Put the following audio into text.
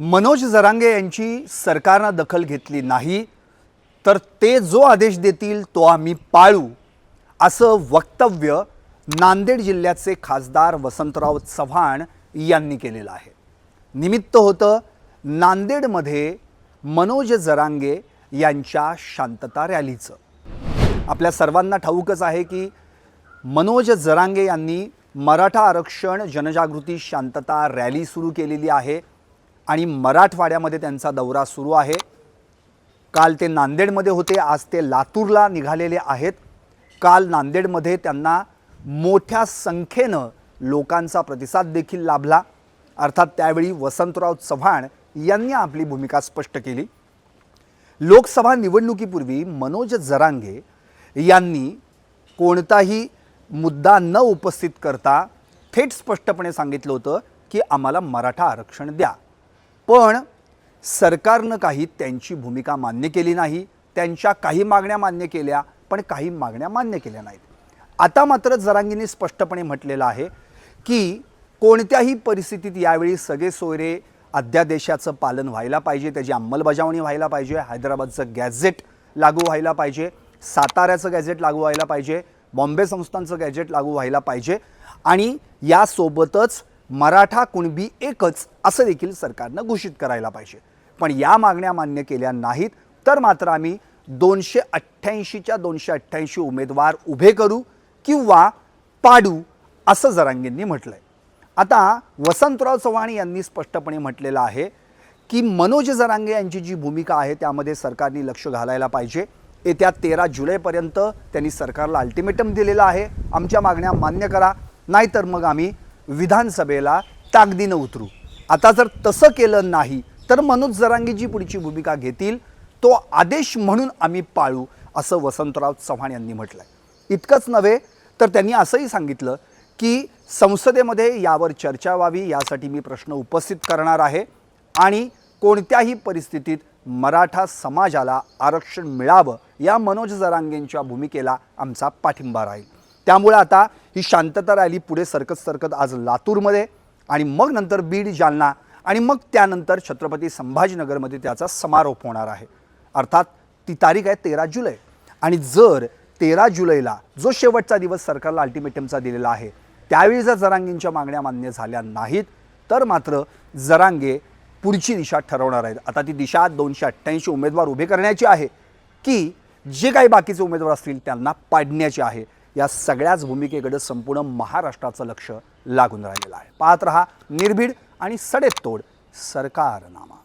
मनोज जरांगे यांची सरकारनं दखल घेतली नाही तर ते जो आदेश देतील तो आम्ही पाळू असं वक्तव्य नांदेड जिल्ह्याचे खासदार वसंतराव चव्हाण यांनी केलेलं आहे. निमित्त होतं नांदेडमध्ये मनोज जरांगे यांच्या शांतता रॅलीचं. आपल्या सर्वांना ठाऊकच आहे की मनोज जरांगे यांनी मराठा आरक्षण जनजागृती शांतता रॅली सुरू केलेली आहे. आणि मराठवाड्यामध्ये त्यांचा दौरा सुरू आहे. काल ते नांदेडमध्ये होते आज ते लातूरला निघालेले आहेत. काल नांदेडमध्ये त्यांना मोठ्या संख्येनं लोकांचा प्रतिसाद देखील लाभला. अर्थात त्यावेळी वसंतराव चव्हाण यांनी आपली भूमिका स्पष्ट केली. लोकसभा निवडणुकीपूर्वी मनोज जरांगे यांनी कोणताही मुद्दा न उपस्थित करता थेट स्पष्टपणे सांगितलं होतं की आम्हाला मराठा आरक्षण द्या. पण सरकारनं काही त्यांची भूमिका मान्य केली नाही त्यांच्या काही मागण्या मान्य केल्या पण काही मागण्या मान्य केल्या नाहीत. आता मात्र जरांगींनी स्पष्टपणे म्हटलेलं आहे की कोणत्याही परिस्थितीत यावेळी सगळे सोयरे अध्यादेशाचं पालन व्हायला पाहिजे त्याची अंमलबजावणी व्हायला पाहिजे हैदराबादचं गॅझेट लागू व्हायला पाहिजे साताऱ्याचं गॅझेट लागू व्हायला पाहिजे बॉम्बे संस्थांचं गॅझेट लागू व्हायला पाहिजे आणि यासोबतच मराठा कुणबी एकच असं देखील सरकारनं घोषित करायला पाहिजे. पण या मागण्या मान्य केल्या नाहीत तर मात्र आम्ही दोनशे अठ्ठ्याऐंशीच्या दोनशे अठ्ठ्याऐंशी उमेदवार उभे करू किंवा पाडू असं जरांगींनी म्हटलं आहे आता वसंतराव चव्हाण यांनी स्पष्टपणे म्हटलेलं आहे की मनोज जरांगे यांची जी भूमिका आहे त्यामध्ये सरकारने लक्ष घालायला पाहिजे. येत्या तेरा जुलैपर्यंत त्यांनी सरकारला अल्टिमेटम दिलेलं आहे. आमच्या मागण्या मान्य करा नाहीतर मग आम्ही विधानसभेला ताकदीनं उतरू. आता जर तसं केलं नाही तर मनोज जरांगी जी पुढची भूमिका घेतील तो आदेश म्हणून आम्ही पाळू असं वसंतराव चव्हाण यांनी म्हटलं आहे इतकंच नव्हे तर त्यांनी असंही सांगितलं की संसदेमध्ये यावर चर्चा व्हावी यासाठी मी प्रश्न उपस्थित करणार आहे आणि कोणत्याही परिस्थितीत मराठा समाजाला आरक्षण मिळावं या मनोज जरांगेंच्या भूमिकेला आमचा पाठिंबा राहील. त्यामुळे आता ही शांतता रॅली पुढे सरकत सरकत आज लातूरमध्ये. आणि मग नंतर बीड जालना आणि मग त्यानंतर छत्रपती संभाजीनगरमध्ये त्याचा समारोप होणार आहे. अर्थात ती तारीख आहे तेरा जुलै. आणि जर तेरा जुलैला जो शेवटचा दिवस सरकारला अल्टिमेटमचा दिलेला आहे त्यावेळी जर जरांगींच्या मागण्या मान्य झाल्या नाहीत तर मात्र जरांगे पुढची दिशा ठरवणार आहेत. आता ती दिशा दोनशे अठ्ठ्याऐंशी उमेदवार उभे करण्याची आहे की जे काही बाकीचे उमेदवार असतील त्यांना पाडण्याचे आहे. या सगळ्याच भूमिकेकडे संपूर्ण महाराष्ट्राचं लक्ष लागून राहिलेलं आहे. पाहत रहा निर्भीड आणि सडेतोड सरकारनामा.